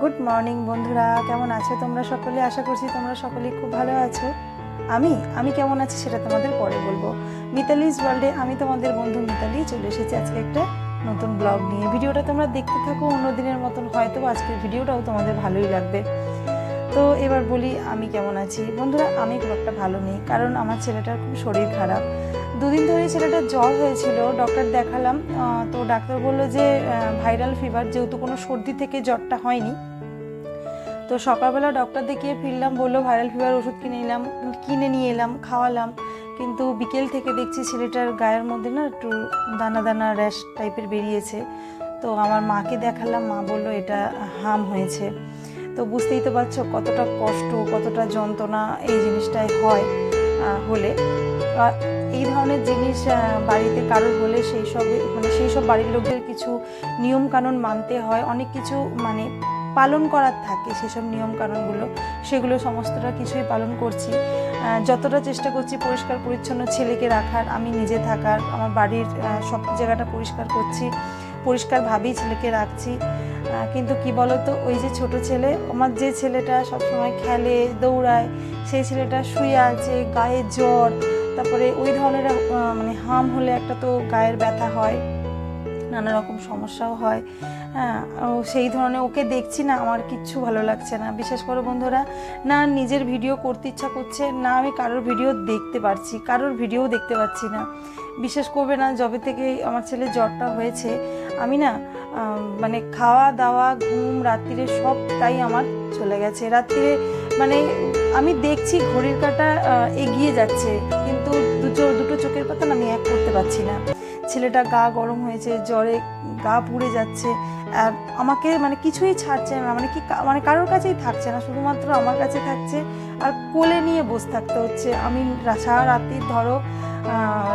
Good morning বন্ধুরা, কেমন আছো তোমরা সকলে? আশা করছি তোমরা সকলেই খুব ভালো আছো। আমি আমি কেমন আছি সেটা তোমাদের পরে বলব। মিতালিজ ওয়ার্ল্ডে আমি তোমাদের বন্ধু মিতালি, চলে এসেছি আজকে একটা নতুন ব্লগ নিয়ে। ভিডিওটা তোমরা দেখতে থাকো, অন্য দিনের মতন হয়তো আজকের ভিডিওটাও তোমাদের ভালোই লাগবে। তো এবার বলি, আমি কেমন আছি? বন্ধুরা, আমি খুব একটা ভালো নেই, কারণ আমার ছেলেটার খুব শরীর খারাপ। দুদিন ধরে ছেলেটার জ্বর হয়েছিল ডক্টর দেখালাম তো ডাক্তার বলল যে ভাইরাল ফিভার যেহেতু কোনো সর্দি থেকে জ্বরটা হয়নি। তো সকালবেলা ডক্টর দেখিয়ে ফিরলাম, বলল ভাইরাল ফিভার ওষুধ কিনে নিলাম, কিনে নিয়ে এলাম, খাওয়ালাম। কিন্তু বিকেল থেকে দেখছি ছেলেটার গায়ের মধ্যে না একটু দানা দানা র্যাশ টাইপের বেরিয়েছে। তো আমার মাকে দেখালাম, মা বলল এটা হাম হয়েছে। তো বুঝতেই তো পারছ কতটা কষ্ট, কতটা যন্ত্রণা এই জিনিসটাই হয় হলে। এই ধরনের জিনিস বাড়িতে কারোর হলে সেই সব মানে সেই সব বাড়ির লোকদের কিছু নিয়ম কানুন মানতে হয়। অনেক কিছু মানে পালন করার থাকে সেসব নিয়ম কানুনগুলো সেগুলো সমস্তটা কিছুই পালন করছি। যতটা চেষ্টা করছি পরিষ্কার পরিচ্ছন্ন ছেলেকে রাখার, আমি নিজে থাকার, আমার বাড়ির সব জায়গাটা পরিষ্কার করছি, পরিষ্কারভাবেই ছেলেকে রাখছি। কিন্তু কি বলতো, ওই যে ছোট ছেলে, আমার যে ছেলেটা সবসময় খেলে, দৌড়ায়, সেই ছেলেটা শুয়ে আছে, গায়ে জ্বর তারপরে ওই ধরনের মানে হাম হলে একটা তো গায়ের ব্যথা হয়, নানা রকম সমস্যাও হয় হ্যাঁ সেই ধরনের ওকে দেখছি না, আমার কিচ্ছু ভালো লাগছে না। বিশেষ করে বন্ধুরা, না নিজের ভিডিও করতে ইচ্ছা করছে, না আমি কারোর ভিডিও দেখতে পারছি, কারোর ভিডিও দেখতে পাচ্ছি না। বিশেষ করবে না, যবে থেকে আমার ছেলে জ্বরটা হয়েছে, আমি না মানে খাওয়া দাওয়া, ঘুম, রাত্রিরে সবটাই আমার চলে গেছে। রাত্রিরে মানে আমি দেখছি ঘড়ির কাটা এগিয়ে যাচ্ছে। চোখের পাতা আমি এক করতে পারছি না। ছেলেটা গা গরম হয়েছে, জ্বরে গা পুড়ে যাচ্ছে, আর আমাকে মানে কিছুই ছাড়ছে না মানে কি মানে কারোর কাছেই থাকছে না, শুধুমাত্র আমার কাছে থাকছে, আর কোলে নিয়ে বসে থাকতে হচ্ছে। আমি সারা রাত্রির ধরো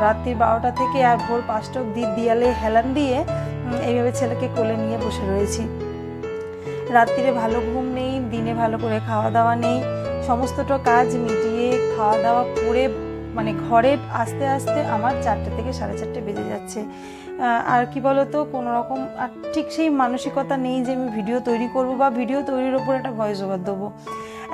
রাত্রি বারোটা থেকে আর ভোর পাঁচটা অব্দি দিয়ালে হেলান দিয়ে এইভাবে ছেলেকে কোলে নিয়ে বসে রয়েছি। রাত্রিরে ভালো ঘুম নেই, দিনে ভালো করে খাওয়া দাওয়া নেই, সমস্তটা কাজ মিটিয়ে খাওয়া দাওয়া করে মানে ঘরে আস্তে আস্তে আমার চারটে থেকে সাড়ে চারটে বেজে যাচ্ছে। আর কি বলতো, কোনো রকম আর ঠিক সেই মানসিকতা নেই যে আমি ভিডিও তৈরি করব বা ভিডিও তৈরির ওপর একটা ভয়েস ওভার দেবো।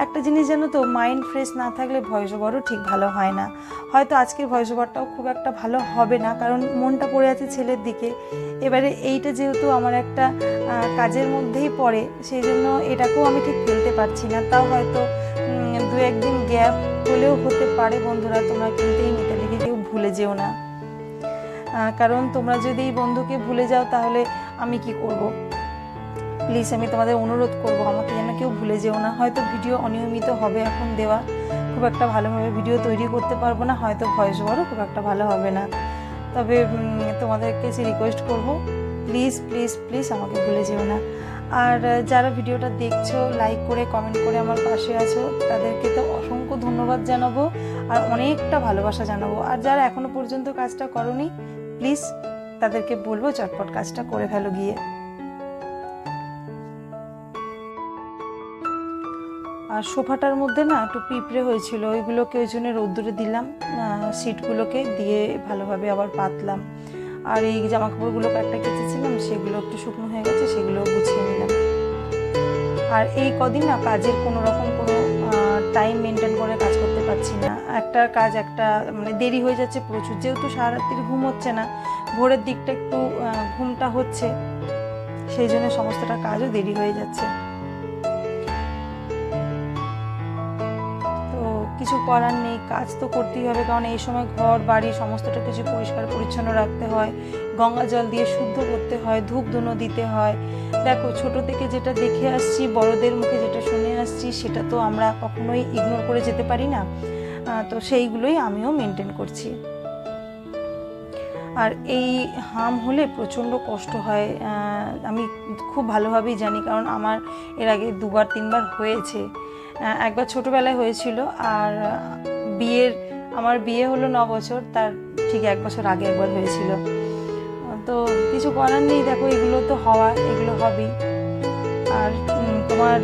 একটা জিনিস জানো তো মাইন্ড ফ্রেশ না থাকলে ভয়েস ওভারও ঠিক ভালো হয় না। হয়তো আজকের ভয়েস ওভারটাও খুব একটা ভালো হবে না, কারণ মনটা পড়ে আছে ছেলের দিকে। এবারে এইটা যেহেতু আমার একটা কাজের মধ্যেই পড়ে, সেই জন্য এটাকেও আমি ঠিক ফেলতে পারছি না। তাও হয়তো দু একদিন গ্যাপ হলেও হতে পারে বন্ধুরা তোমরা কিন্তু এই মিতালিকে কেউ ভুলে যেও না। কারণ তোমরা যদি এই বন্ধুকে ভুলে যাও তাহলে আমি কি করব? প্লিজ আমি তোমাদের অনুরোধ করব আমাকে যেন কেউ ভুলে যেও না। হয়তো ভিডিও অনিয়মিত হবে এখন দেওয়া খুব একটা ভালোভাবে ভিডিও তৈরি করতে পারব না হয়তো ভয়েস ওভারও খুব একটা ভালো হবে না। তবে উম, তোমাদের কাছে রিকোয়েস্ট করব প্লিজ প্লিজ প্লিজ আমাকে ভুলে যেও না। আর যারা ভিডিওটা দেখছ লাইক করে কমেন্ট করে আমার পাশে আছো, তাদেরকে তো অসংখ্য ধন্যবাদ জানাব আর অনেকটা ভালোবাসা জানাব। আর যারা এখনও পর্যন্ত কাজটা করনি প্লিজ তাদেরকে বলব চটপট কাজটা করে ফেলো গিয়ে। আর সোফাটার মধ্যে না একটু পিঁপড়ে হয়েছিল, ওইগুলোকে ওই জন্য রোদ্দুরে দিলাম সিটগুলোকে দিয়ে ভালোভাবে আবার পাতলাম। আর এই জামা কাপড়গুলো কয়েকটা কেচেছিলাম, সেগুলো একটু শুকনো হয়ে গেছে, সেগুলো গুছিয়ে নিলাম। আর এই কদিন না কাজের কোনো রকম কোনো টাইম মেনটেন করে কাজ করতে পারছি না। একটা কাজ, একটা মানে দেরি হয়ে যাচ্ছে প্রচুর। যেহেতু সারা রাত্রি ঘুম হচ্ছে না, ভোরের দিকটা একটু ঘুমটা হচ্ছে, সেই জন্য সমস্তটা কাজও দেরি হয়ে যাচ্ছে। কিছু করার নেই, কাজ তো করতেই হবে, কারণ এই সময় ঘর, বাড়ি সমস্তটা কিছু পরিষ্কার, পরিচ্ছন্ন রাখতে হয়। গঙ্গা জল দিয়ে শুদ্ধ করতে হয় ধূপ ধুনো দিতে হয়। দেখো, ছোট থেকে যেটা দেখে আসছি, বড়দের মুখে যেটা শুনে আসছি, সেটা তো আমরা কখনোই ইগনোর করে যেতে পারি না। তো সেইগুলোই আমিও মেনটেন করছি। আর এই হাম হলে প্রচণ্ড কষ্ট হয় আমি খুব ভালোভাবেই জানি, কারণ আমার এর আগে দুবার, তিনবার হয়েছে। একবার ছোটোবেলায় হয়েছিল আর বিয়ের, আমার বিয়ে হলো ন বছর, তার ঠিক এক বছর আগে একবার হয়েছিল। তো কিছু করার নেই, দেখো, এগুলো তো হওয়া, এগুলো হবেই। আর তোমার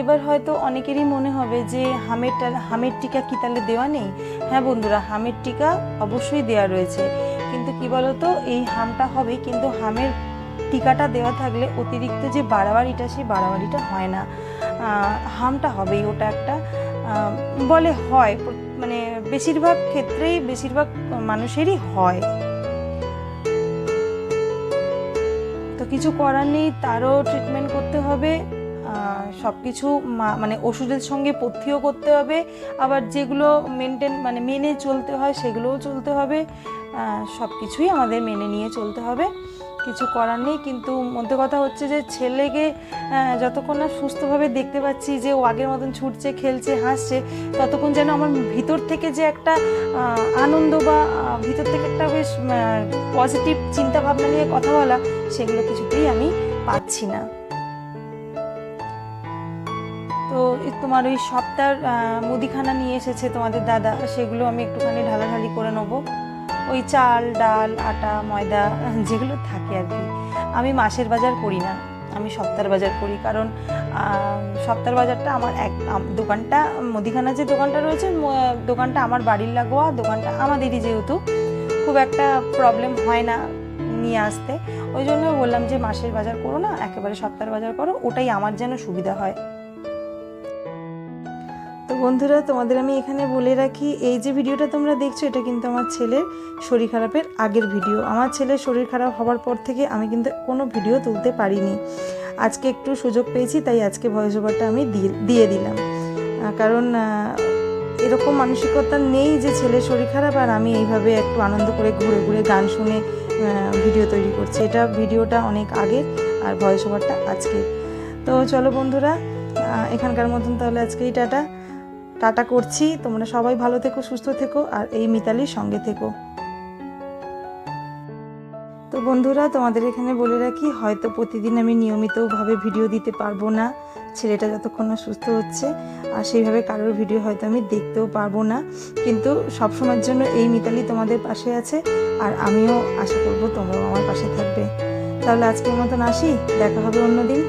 এবার হয়তো অনেকেরই মনে হবে যে হামেরটা হামের টিকা কি তাহলে দেওয়া নেই? হ্যাঁ বন্ধুরা হামের টিকা অবশ্যই দেওয়া রয়েছে। কিন্তু কি বলতো, এই হামটা হবে, কিন্তু হামের টিকাটা দেওয়া থাকলে অতিরিক্ত যে বাড়াবাড়িটা, সেই বাড়াবাড়িটা হয় না। হামটা হবেই। ওটা একটা বলে হয়। মানে বেশিরভাগ ক্ষেত্রেই বেশিরভাগ মানুষেরই হয়। তো কিছু করার নেই, তারও ট্রিটমেন্ট করতে হবে। সব কিছু মানে ওষুধের সঙ্গে পথ্যও করতে হবে। আবার যেগুলো মেনটেন মানে মেনে চলতে হয়, সেগুলোও চলতে হবে। সব কিছুই আমাদের মেনে নিয়ে চলতে হবে। কিছু করার নেই, কিন্তু মধ্যে কথা হচ্ছে যে ছেলেকে যতক্ষণ না সুস্থভাবে দেখতে পাচ্ছি যে ও আগের মতন ছুটছে, খেলছে, হাসছে, ততক্ষণ যেন আমার ভিতর থেকে যে একটা আনন্দ বা ভিতর থেকে একটা বেশ পজিটিভ চিন্তা ভাবনা নিয়ে কথা বলা, সেগুলো কিছুতেই আমি পাচ্ছি না। তো তোমার ওই সপ্তাহ মুদিখানা নিয়ে এসেছে তোমাদের দাদা, সেগুলো আমি একটুখানি ঢালাঢালি করে নেব। ওই চাল, ডাল, আটা, ময়দা, যেগুলো থাকে আর কি। আমি মাসের বাজার করি না, আমি সপ্তাহের বাজার করি। কারণ সপ্তাহের বাজারটা আমার এক দোকানটা, মুদিখানা যে দোকানটা রয়েছে দোকানটা আমার বাড়ির লাগোয়া, দোকানটা আমাদেরই যেহেতু, খুব একটা প্রবলেম হয় না নিয়ে আসতে। ওই জন্য বললাম যে, মাসের বাজার করো না, একেবারে সপ্তাহের বাজার করো, ওটাই আমার যেন সুবিধা হয়। তো বন্ধুরা, তোমাদের আমি এখানে বলে রাখি, এই যে ভিডিওটা তোমরা দেখছ, এটা কিন্তু আমার ছেলের শরীর খারাপের আগের ভিডিও। আমার ছেলের শরীর খারাপ হওয়ার পর থেকে আমি কিন্তু কোনো ভিডিও তুলতে পারিনি। আজকে একটু সুযোগ পেয়েছি, তাই আজকে ভয়েস ওভারটা আমি দিয়ে- দিলাম। কারণ এরকম মানসিকতা নেই যে ছেলের শরীর খারাপ আর আমি এইভাবে একটু আনন্দ করে ঘুরে ঘুরে গান শুনে ভিডিও তৈরি করছি। এটা ভিডিওটা অনেক আগের আর ভয়েস ওভারটা আজকে তো চলো বন্ধুরা এখানকার মতন তাহলে আজকেই টাটা। টাটা করছি। তোমরা সবাই ভালো থেকো, সুস্থ থেকো, আর এই মিতালির সঙ্গে থেকো। তো বন্ধুরা, তোমাদের এখানে বলে রাখি, হয়তো প্রতিদিন আমি নিয়মিতভাবে ভিডিও দিতে পারব না। ছেলেটা যতক্ষণ না সুস্থ হচ্ছে, আর সেইভাবে কারোর ভিডিও হয়তো আমি দেখতেও পারব না। কিন্তু সবসময়ের জন্য এই মিতালি তোমাদের পাশে আছে, আর আমিও আশা করব তোমরাও আমার পাশে থাকবে। তাহলে আজকের মতন আসি, দেখা হবে অন্যদিন।